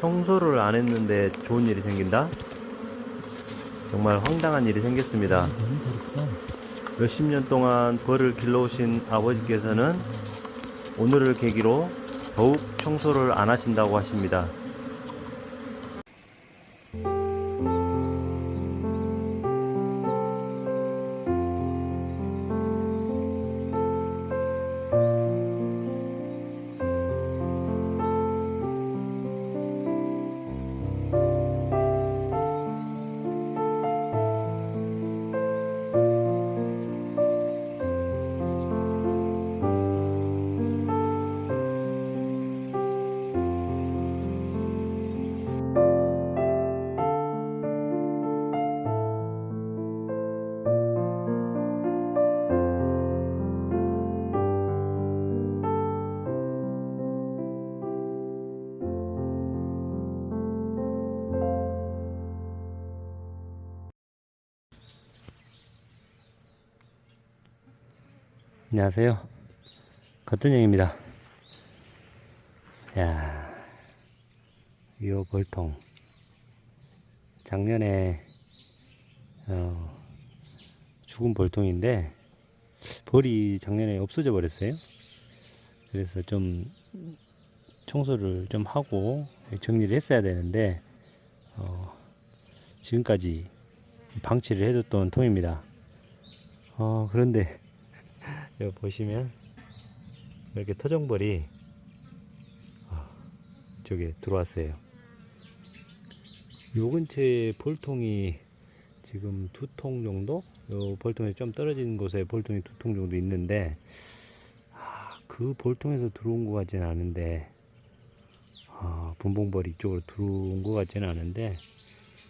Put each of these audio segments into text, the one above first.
청소를 안 했는데 좋은 일이 생긴다? 정말 황당한 일이 생겼습니다. 몇십 년 동안 벌을 길러오신 아버지께서는 오늘을 계기로 더욱 청소를 안 하신다고 하십니다. 안녕하세요. 겉은영입니다. 야, 요 벌통. 작년에, 어, 죽은 벌통인데, 벌이 작년에 없어져 버렸어요. 그래서 좀, 청소를 좀 하고, 정리를 했어야 되는데, 어, 지금까지 방치를 해뒀던 통입니다. 어, 그런데, 여기 보시면 이렇게 토종벌이 아, 저기 들어왔어요. 요 근처에 볼통이 지금 두 통 정도? 요 볼통에 좀 떨어진 곳에 볼통이 두 통 정도 있는데 아, 그 볼통에서 들어온 것 같지는 않은데 아, 분봉벌이 이쪽으로 들어온 것 같지는 않은데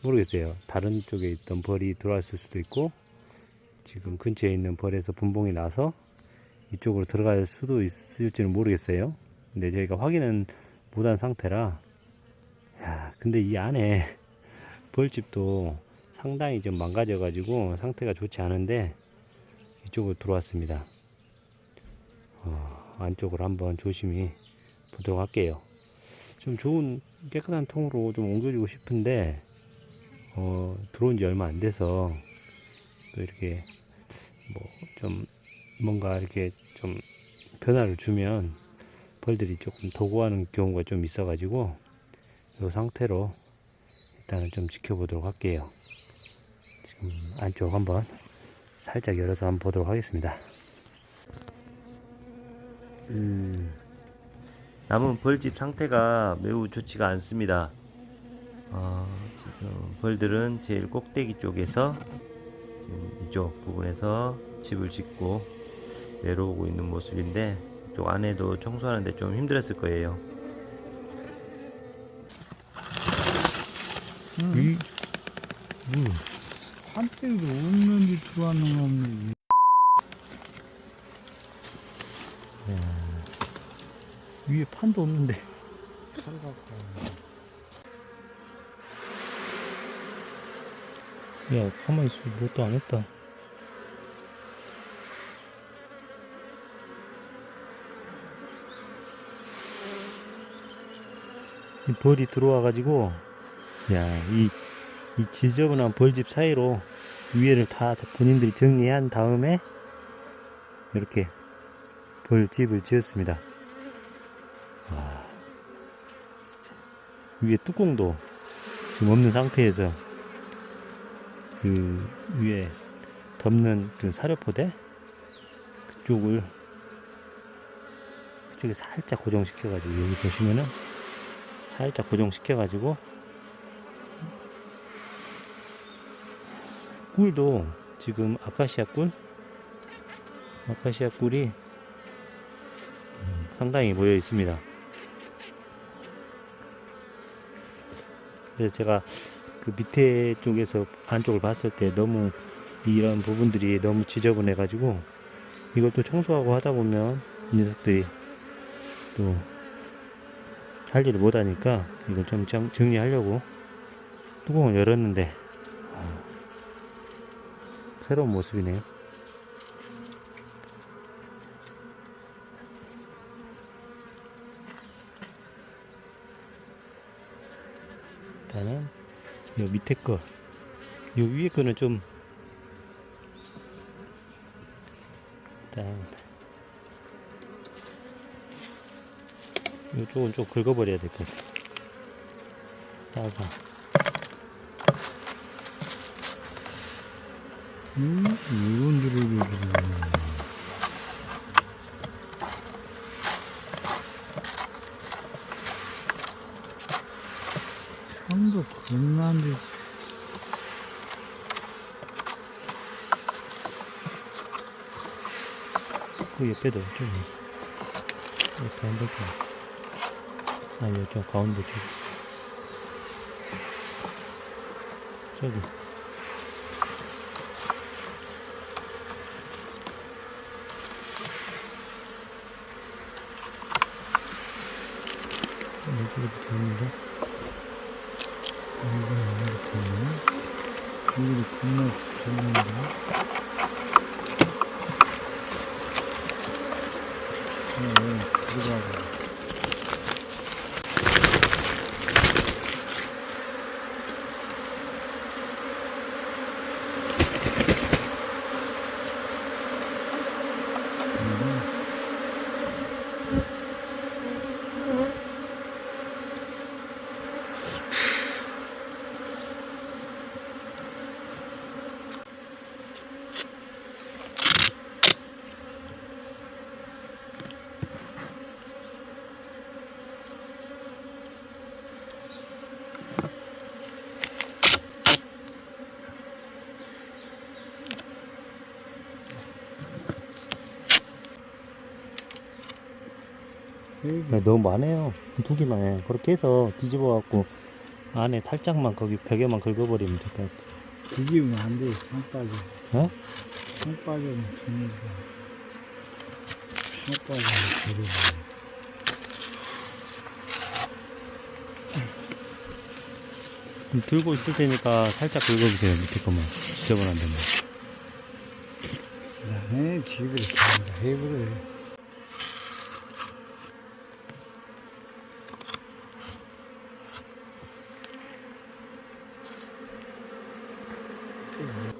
모르겠어요. 다른 쪽에 있던 벌이 들어왔을 수도 있고 지금 근처에 있는 벌에서 분봉이 나서 이쪽으로 들어갈 수도 있을지는 모르겠어요. 근데 저희가 확인은 못한 상태라. 야, 근데 이 안에 벌집도 상당히 좀 망가져 가지고 상태가 좋지 않은데 이쪽으로 들어왔습니다. 어, 안쪽으로 한번 조심히 보도록 할게요. 좀 좋은 깨끗한 통으로 좀 옮겨주고 싶은데 어, 들어온 지 얼마 안 돼서 또 이렇게 뭐좀 뭔가 이렇게 좀 변화를 주면 벌들이 조금 도구하는 경우가 좀 있어 가지고 이 상태로 일단은 좀 지켜보도록 할게요. 지금 안쪽 한번 살짝 열어서 한번 보도록 하겠습니다. 음, 남은 벌집 상태가 매우 좋지가 않습니다. 어, 지금 벌들은 제일 꼭대기 쪽에서 이쪽 부분에서 집을 짓고 내려오고 있는 모습인데 이쪽 안에도 청소하는데 좀 힘들었을 거예요. 이, 음, 한때도 없는지 들어왔는 거 없는지. 위에 판도 없는데. 팔 갖고. 야, 가만히 있어. 뭣도 안 했다. 벌이 들어와가지고, 야, 이, 이 지저분한 벌집 사이로 위에를 다 본인들이 정리한 다음에 이렇게 벌집을 지었습니다. 와. 위에 뚜껑도 지금 없는 상태에서 그 위에 덮는 그 사료포대 그쪽을 그쪽에 살짝 고정시켜가지고 여기 보시면은 살짝 고정시켜가지고 꿀도 지금 아카시아 꿀 아카시아 꿀이 음, 상당히 모여 있습니다. 그래서 제가 그 밑에 쪽에서 안쪽을 봤을 때 너무 이런 부분들이 너무 지저분해 가지고 이것도 청소하고 하다 보면 이 녀석들이 또 할 일을 못 하니까 이걸 좀 정- 정리하려고 뚜껑을 열었는데 아, 새로운 모습이네요. 일단은 요 밑에 거, 요 위에 거는 좀 일단 이쪽은 좀 긁어버려야 될 것 같아. 따서 음, 이런 줄을 참도 겁난데 그 옆에도 좀 있어. 이렇게 안 될까? 아니, 좀 가운데 쪽. 저기. 여기도 되는데? 이거 이렇게 되네 여기도 겁나 좋은데 네, 들어가고 네, 너무 많아요. 두 개만 해. 그렇게 해서 뒤집어 갖고 안에 살짝만 거기 벽에만 긁어버리면 될 것 같아. 뒤집으면 안 돼, 상 빠져. 어? 상 빠지면 죽는다. 상 빠지면 버려. 그럼 들고 있을 테니까 살짝 긁어주세요. 밑에 거만. 지저분 안 되면. 나네 집을 간다 해버려. Mm-hmm.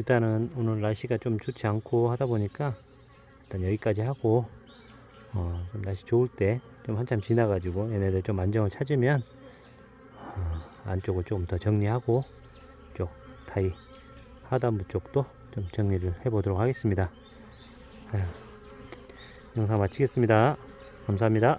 일단은 오늘 날씨가 좀 좋지 않고 하다 보니까 일단 여기까지 하고 어, 좀 날씨 좋을 때 좀 한참 지나가지고 얘네들 좀 안정을 찾으면 어, 안쪽을 조금 더 정리하고 쪽 타이 하단부 쪽도 좀 정리를 해보도록 하겠습니다. 아휴, 영상 마치겠습니다. 감사합니다.